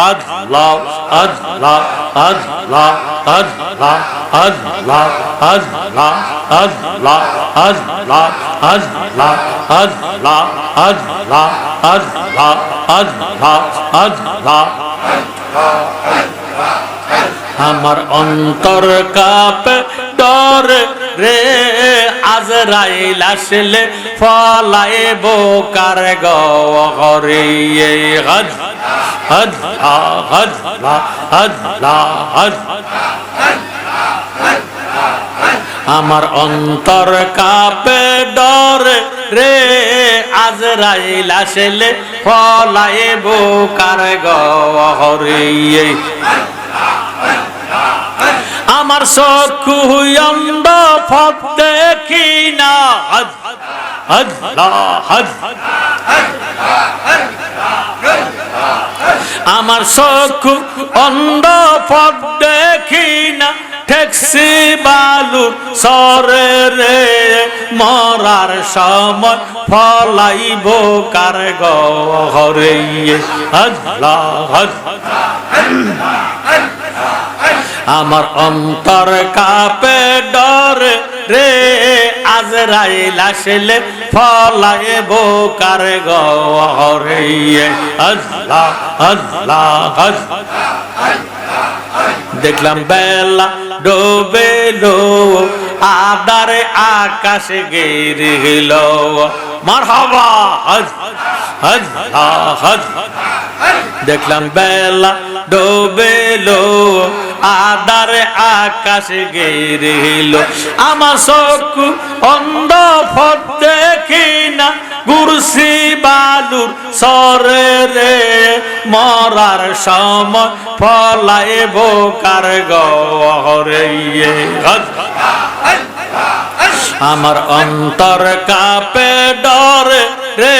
আল্লাহ আল্লাহ আল্লাহ আল্লাহ আল্লাহ আল্লাহ আল্লাহ আল্লাহ আল্লাহ আল্লাহ আল্লাহ আল্লাহ আল্লাহ আল্লাহ আমার অন্তর কাপে ডর রে আজরাইল ফলায় বোকার গরে হদ আমার অন্তর কাপে ডর রে। আজরাইল আসলে ফলায় বোকার গরে আমার চক্ষু অন্ধ ফত দেখি আমার চক্ষু অন্ধ ফত দেখি না, ঠেকসি বালু সরে রে। মরার সময় ফলাইব কার গরে আমার অন্তর কাপে ডরে রে। আজরাইল আসলে ফলায় বোকার গরে আল্লাহ আল্লাহ। দেখলাম বেলা ডোবে লো। আদারে আকাশে গেরিল মার হবা হজ হজ হজ। দেখলাম বেলা ডোবে লো আদারে আকাশে গেরিল আমার চক্ষু অন্ধ ফট দেখি না, গুরসি বালুর সরে রে, মরার সময় ফলায় বোকার গরে আমার অন্তর কাপে ডরে রে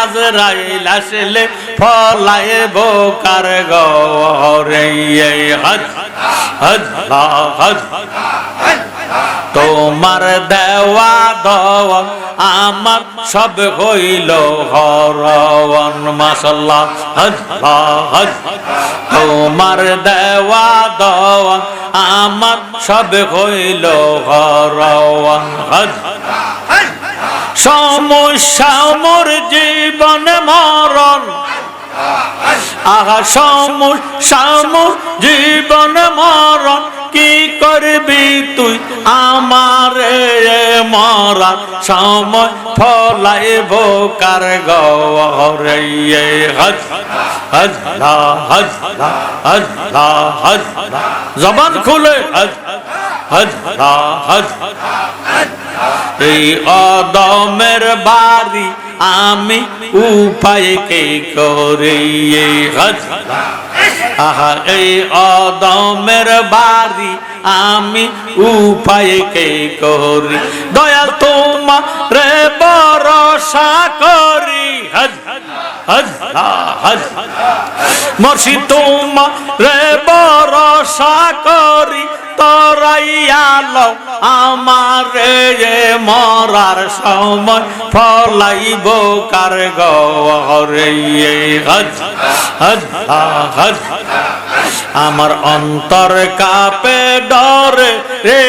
আজরাইল আসলে ফলায় বোকার গরে হজ হজ হজ। তোমার দেওয়া দওয়া আমার সব হইল হরওয়ান মাসাল্লাহ হজ তোমার দেওয়া দওয়া আমার সব হইল হরওয়ান, হজ। সমস্যা, মোর জীবন মরণ। আহা সমস্যা মোর জীবন মরণ, কি করবি তুই? আমার মরার সময় ফলাইব কার গরে হজ হজ হজ হজ হজ জবান খুলে, হজ হজ হজ এই অদমের বাড়ি আমি উপায় কে করে আহা অদমের বাড়ি আমি উপায় কে করি? দয়া তোমা রে বরসা করি। হজ মর্শি তোমা রে বরসা করি তরাইয়াল আমার রে মরার সময়। ফলাইব কার গরে আমার অন্তর কাপে ডরে রে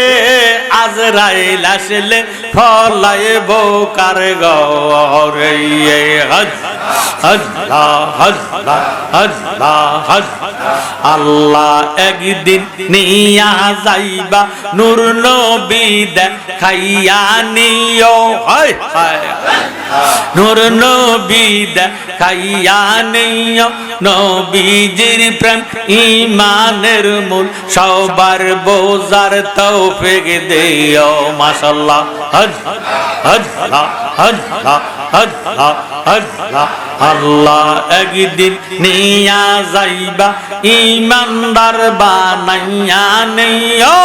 আজরাইল আসলে ফলাইব কার গরে হজ আল্লাহ একদিন নিয়া যাইবা, নূর নবী দেখাইয়া নিও। হায় হায় নূর নবী দেখাইয়া নিও। নবীজির প্রেম ইমানের মূল, সবার বোজার তৌফিক দিও। মাশাল্লাহ হজ হজ হজ হজ আল্লাহ একদিন নিয়া যাইবা ইমানদার বানাইয়া নিও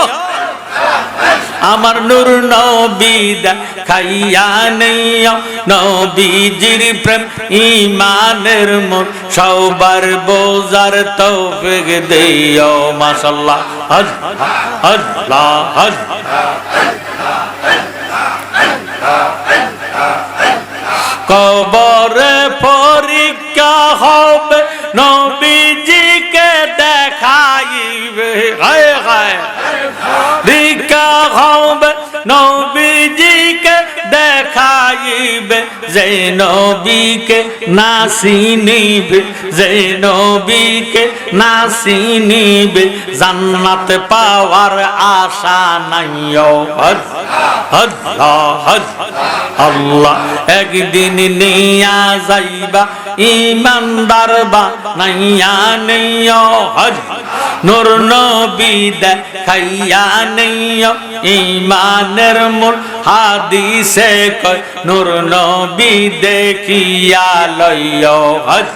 আমার নূর নবীদা খাইয়া নেইয়া নবীজির প্রেম ইমানের মন সবার বোজার তৌফিক দিও মাশাল্লাহ হজ হজ কবরে পরীক্ষা হবে নবীজি দেখাইবে। হায় হায়। ভিক্ষা হবে, নবীজিকে দেখাইবে। যে নবীকে না চিনিবে যে নবীকে না চিনিবে জান্নাত পাওয়ার আশা নাই হদ আল্লাহ, একদিন নিয়া যাইবা, ইমানদার বা নাইয়া নেইয় হজ। নূর নবী দেখাইয়া নেইয় ইমানের মূল হাদিসে কয়, নূর নবী দেখিয়া লইয় হদ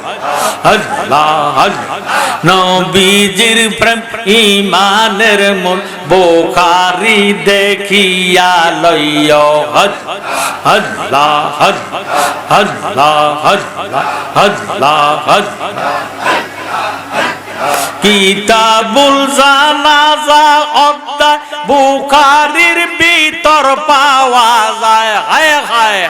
হদ হদ নবীজির প্রেম ইমানের মূল, বোখারি দেখিয়া লইয় হদ হদ হদ হদ হদ হদ হদ কিতাবুল জানাজা অধ্যায় বুখারির ভিতর পাওয়া যায়। হায় হায়।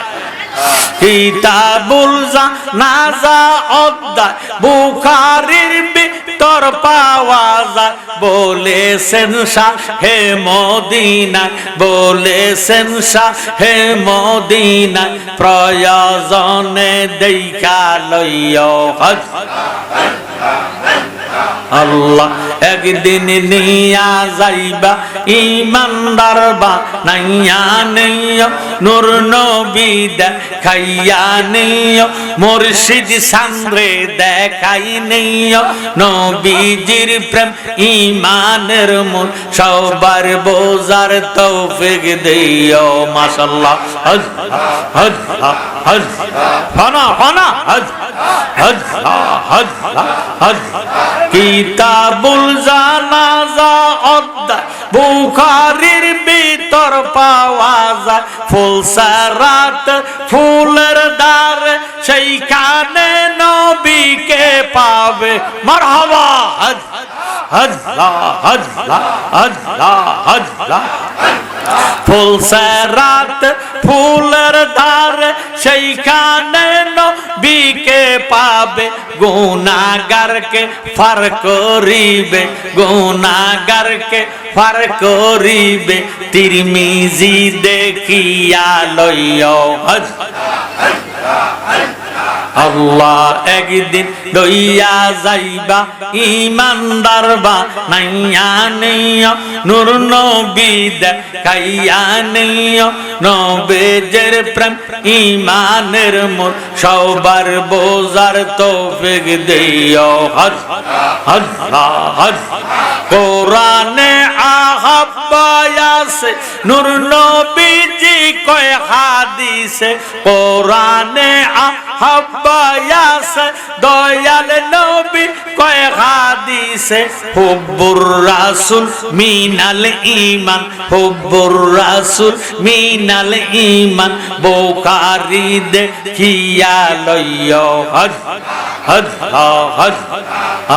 কিতাবুল জানাজা অধ্যায় বুখারির ভিতর পাওয়া যায়। বলেছেন শাহ হে মদিনা বলেছেন শাহ হে মদিনা প্রয়োজনে দেখা লইয় হজ আল্লাহ একদিন নিয়া যাইবা ইমানদার বা নাইয়া নেইয় নূর নবী দেখাইয়া নেইয় মুর্শিদ সামরে দেখাই নেইয় নবীজির প্রেম ইমানের মন সবার বোজার তৌফিক দিও মাশাআল্লাহ হজ হজ হজ ফানা ফানা হজ হজ হজ হজ কিতাবুল জানাজা অধ্যায় বুখারির ভিতর পাওয়া যায় ফুল সারাত ফুলের দ্বার সেইখানে নবীকে পাবে মারহাবা হজ হজ হজ হজ হজ ফুল সারাত ফুলের ধার সেইখানে নবীকে পাবে গুনাগারকে ফার করিবে গুনাগারকে ফার করিবে। তিরমিজি দেখিয়া লইয় হজ আল্লাহ একদিন দইয়া যাইবা ইমানদার বা নাইয়া নেইয়, নূর নবী দেখাইয়া নেইয় নবেজের প্রেম ইমানের মোর সবার বোজার তৌফিক দিও হজ হজ হজ কোরআনে আহাব্বায়াসে নূর নবীজি কয় হাদিসে, কোরআনে আহাব্বায়াসে দয়াল নবী কয় হাদিসে, হুব্বুর মিনাল হুব্বুর মিনাল দেখিয়া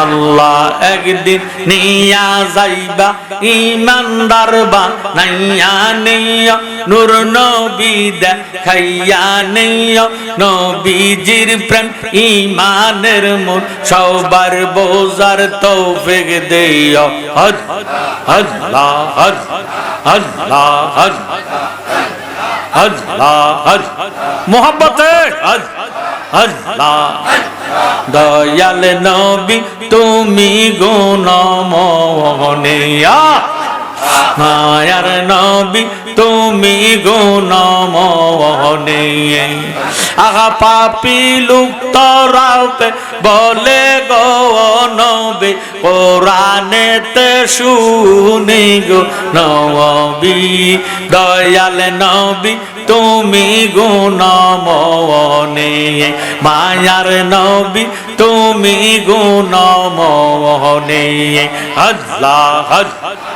আল্লাহ একদিন নিয়া যাইবা ইমানদার বা নাইয়া নেইয়, নূর নবী দেখাইয়া নেইয়, নবীজির প্রেম ইমানের মন সবার বোজার তৌফিক দিও হজ হজ হজ হজ হজ হজ হজ মোহাম্মতে হজ হজ, দয়াল নবী, তুমি গুণমনিয়া মায়ার নবী, তুমি গুণমনে আগা পাপি লুপ্ত রাউতে বলে গো নবী, কোরআনেতে শুনি গো নবী। দয়াল নবী, তুমি গুণমনে মায়ার নবী, তুমি গুণমনে হজ্লা হজ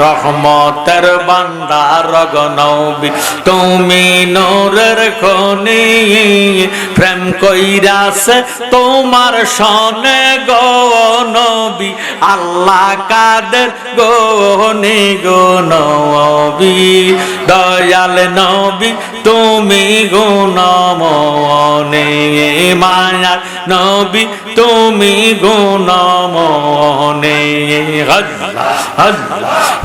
রহমতের বান্দার গনবী তুমি নূরের খনি। প্রেম কইরাছে তোমার সনে গো নবী, আল্লাহ কাদের গো নে গো নবী। দয়াল নবী, তুমি গো নমনে মায়ার নবী তুমি গুণমনে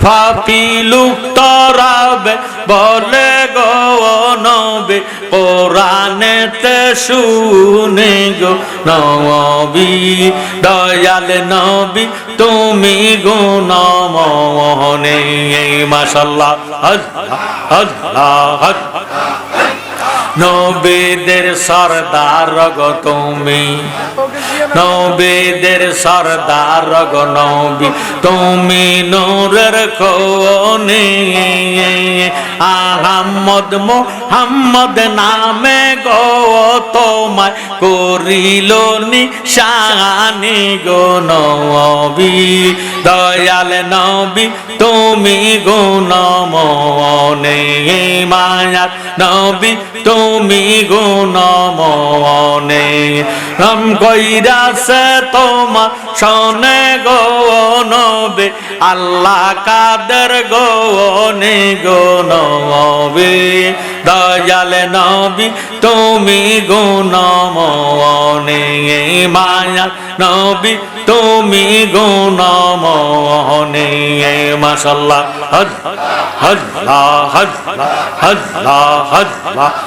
ফাপি লুপ্ত রাবে বলে গো নবে, কোরআনেতে শুনে গো নবী, দয়াল নবি, তুমি গুণমনে, মাশাল্লাহ হজ হজ হজ নবেদের সরদার রগ তুমি। নবেদের সরদার রগ নবী। তুমি নূরের কোনে আহমদ মোহাম্মদ নামে গো তোমায় করিল নিশানি গো নবী। দয়াল নবী, তুমি গো নমনে মায়ার নবী তুমি গো নমনে রম কইরাছে তোমার শোনে গো নবে, আল্লাহ কাদের গো নে গো নবে, দয়াল নবী তুমি গো নমনে মায়া নবী তুমি গো নমনে মাশাল্লাহ হজ হজ হজ হজ হজ হজ